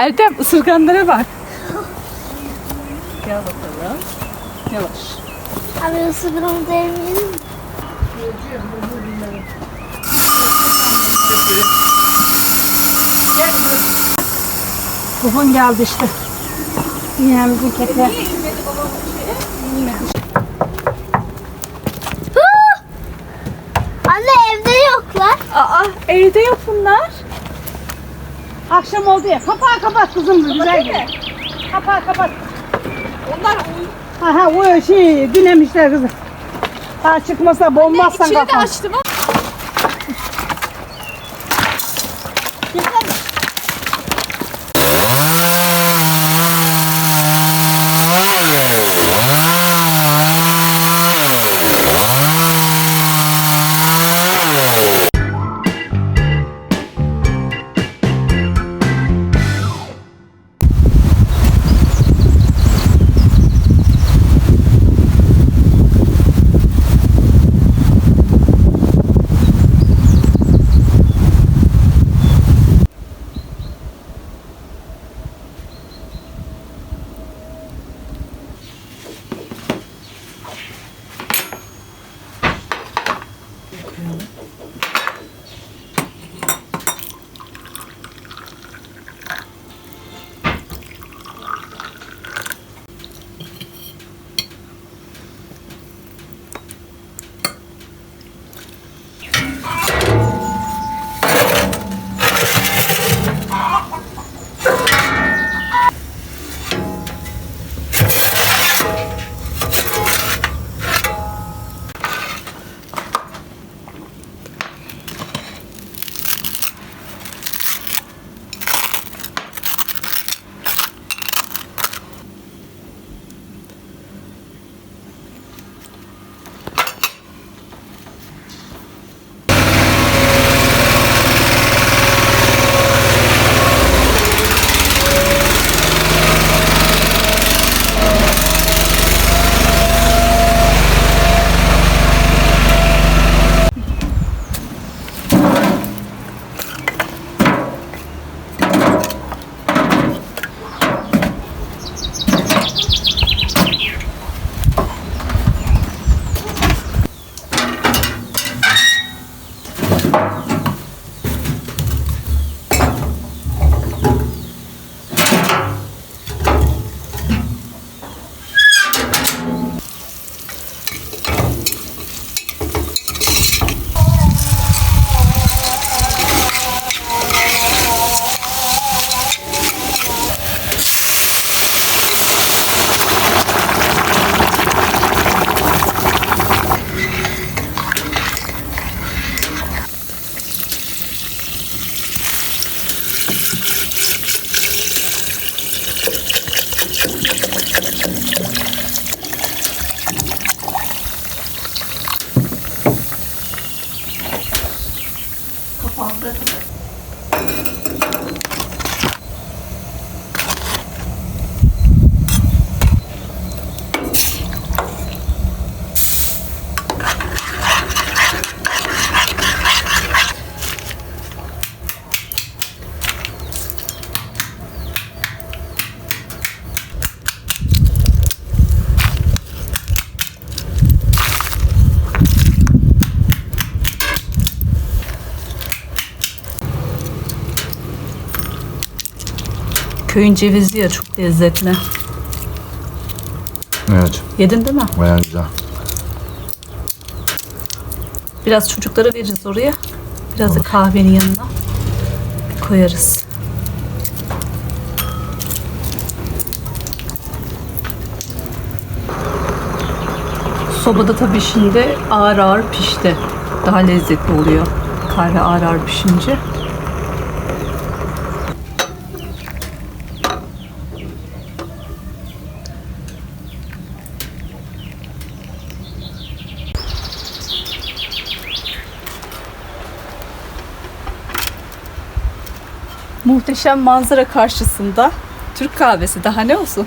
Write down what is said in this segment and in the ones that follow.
Erdem ısırganlara bak. Gel bakalım. Yavaş. Abi ısırırım demeyelim. Babam geldi işte. Yani bizim kediler. Anne evde yoklar. Aa evde yok bunlar. Akşam oldu ya. Kapağı kapat kızım güzel gibi. Kapağı kapat. Onlar Aha o şey dinemişler kızım. Ha çıkmasa bombazsan İçini de kafan. açtım ama Köyün cevizi ya çok lezzetli. Evet. Yedin değil mi? Bayağı güzel. Biraz çocuklara veririz oraya. Biraz da kahvenin yanına koyarız. Sobada tabii şimdi ağır ağır pişti. Daha lezzetli oluyor. Kahve ağır ağır pişince. Muhteşem manzara karşısında Türk kahvesi daha ne olsun?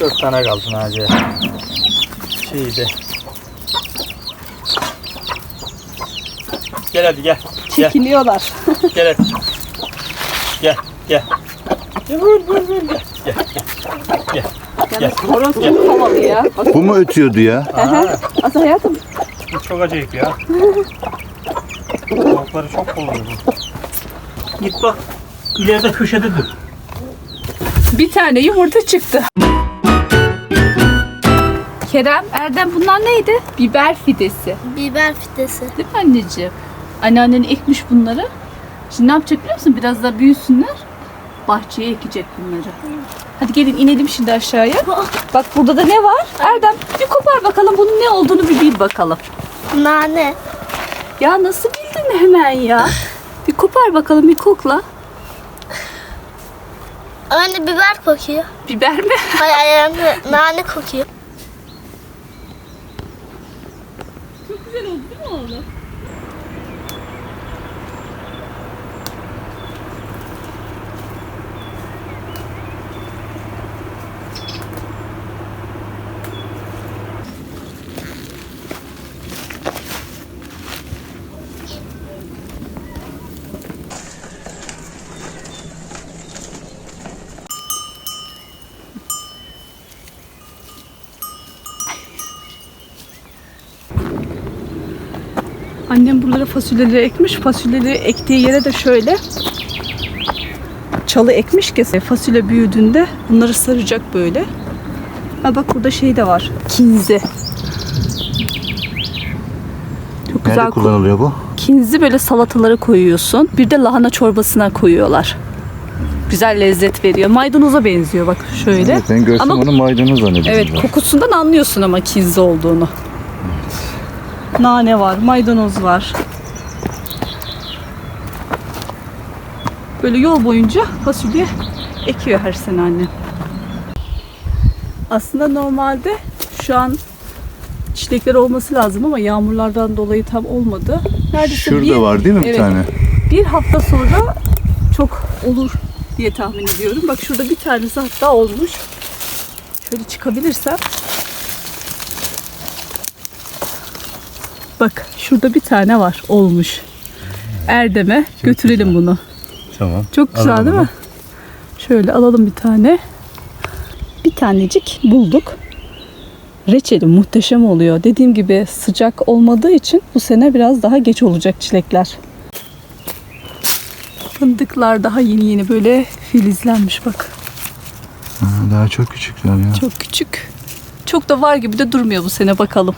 3-4 tane kaldı Naciye. Şeydi. Gel hadi gel. Çekiniyorlar. Gel hadi. Gel gel. Gel gel gel gel. Gel gel. gel. Ya. Bu mu ötüyordu ya? Aha. Asıl hayatım. Bu çok acayip ya. Kulakları çok kolay bu. Git bak. İleride köşede dur. Bir tane yumurta çıktı. Kerem, Erdem bunlar neydi? Biber fidesi. Biber fidesi. Değil mi anneciğim? Anneannen ekmiş bunları. Şimdi ne yapacak biliyor musun? Biraz daha büyüsünler. Bahçeye ekecek bunları. Hadi gelin inelim şimdi aşağıya. Bak burada da ne var? Erdem bir kopar bakalım bunun ne olduğunu bir bil bakalım. Nane. Ya nasıl bildin hemen ya? Bir kopar bakalım bir kokla. Anne biber kokuyor. Biber mi? Hayır ayağımda nane kokuyor. Güzel oldu değil mi oğlum? Annem buralara fasulyeleri ekmiş. Fasulyeleri ektiği yere de şöyle çalı ekmiş ki fasulye büyüdüğünde bunları saracak böyle. Ha bak burada şey de var. Kinzi. Çok güzel. Nerede kullanılıyor bu? Kinzi böyle salatalara koyuyorsun. Bir de lahana çorbasına koyuyorlar. Güzel lezzet veriyor. Maydanoza benziyor bak şöyle. Evet, ben görsem Ama- onu maydanoz zannediyordum. Evet kokusundan anlıyorsun ama kinzi olduğunu. Nane var, maydanoz var. Böyle yol boyunca fasulye ekiyor her sene annem. Aslında normalde şu an çiçekler olması lazım ama yağmurlardan dolayı tam olmadı. Neredeyse Şurada bir, var değil mi bir Evet. tane? bir hafta sonra çok olur diye tahmin ediyorum. Bak şurada bir tanesi hatta olmuş. Şöyle çıkabilirsem. Bak şurada bir tane var olmuş. Erdem'e götürelim bunu. Tamam. Çok güzel Alalım değil onu. mi? Şöyle alalım bir tane. Bir tanecik bulduk. Reçeli muhteşem oluyor. Dediğim gibi sıcak olmadığı için bu sene biraz daha geç olacak çilekler. Fındıklar daha yeni yeni böyle filizlenmiş bak. Ha, daha çok küçükler ya. Çok küçük. Çok da var gibi de durmuyor bu sene bakalım.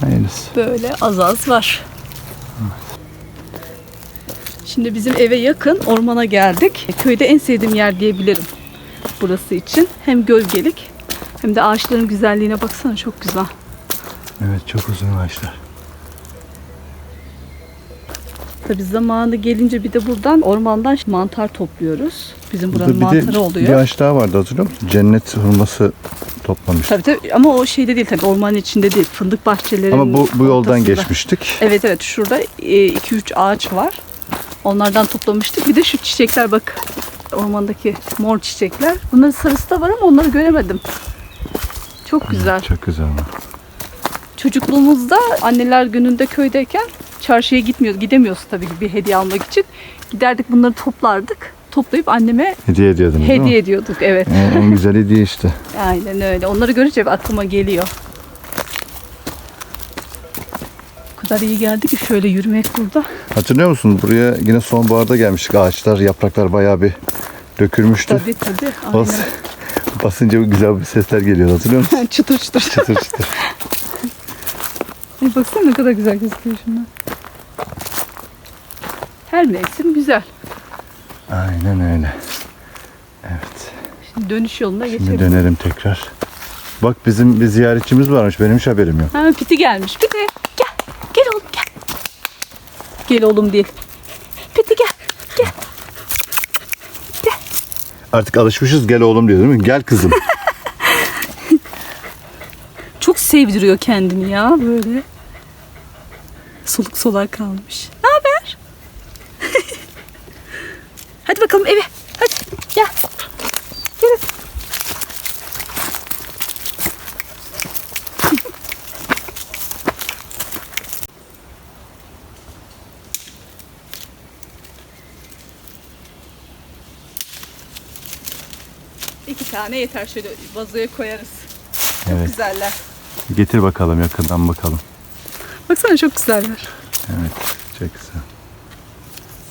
Hayırlısı. Böyle az az var. Şimdi bizim eve yakın ormana geldik. Köyde en sevdiğim yer diyebilirim burası için. Hem gölgelik hem de ağaçların güzelliğine baksana çok güzel. Evet çok uzun ağaçlar. Tabii zamanı gelince bir de buradan ormandan mantar topluyoruz. Bizim buranın Burada bir mantarı de oluyor. bir ağaç daha vardı hatırlıyor musun? Cennet hurması toplamış. Tabii tabii ama o şeyde değil tabii ormanın içinde değil. Fındık bahçelerinin Ama bu bu yoldan ortasında. geçmiştik. Evet evet şurada 2-3 ağaç var. Onlardan toplamıştık. Bir de şu çiçekler bak. Ormandaki mor çiçekler. Bunların sarısı da var ama onları göremedim. Çok güzel. Çok güzel. Çocukluğumuzda anneler gününde köydeyken çarşıya gitmiyoruz. Gidemiyoruz tabii ki bir hediye almak için. Giderdik bunları toplardık. Toplayıp anneme Hediye ediyordunuz hediye ediyorduk. Evet. En, en güzel hediye işte. Aynen öyle. Onları görünce aklıma geliyor. O kadar iyi geldi ki şöyle yürümek burada. Hatırlıyor musun? Buraya yine sonbaharda gelmiştik. Ağaçlar, yapraklar bayağı bir dökülmüştü. Tabii tabii. Bas, Aynen. basınca güzel bir sesler geliyordu hatırlıyor musun? çıtır çıtır. çıtır çıtır. Ay baksana ne kadar güzel gözüküyor şunlar. Her mevsim güzel. Aynen öyle. Evet. Şimdi dönüş yoluna Şimdi geçelim. dönelim tekrar. Bak bizim bir ziyaretçimiz varmış. Benim hiç haberim yok. Ha Piti gelmiş. Piti gel. Gel oğlum gel. Gel oğlum değil. Piti gel. Artık alışmışız gel oğlum diyor değil mi? Gel kızım. Çok sevdiriyor kendini ya böyle. Soluk soluğa kalmış. Ne haber? Hadi bakalım eve. Hadi gel. Gel. İki tane yeter şöyle vazoya koyarız. Evet. Güzeller. Getir bakalım yakından bakalım. Baksana çok güzeller. Evet. Çok güzel.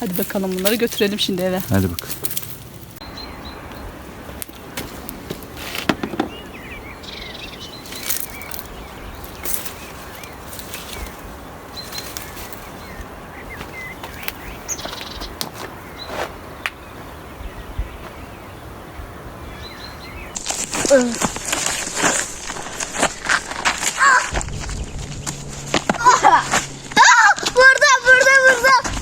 Hadi bakalım bunları götürelim şimdi eve. Hadi bakalım. Burada burada burada.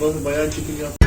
Bugün bayağı çekim yap.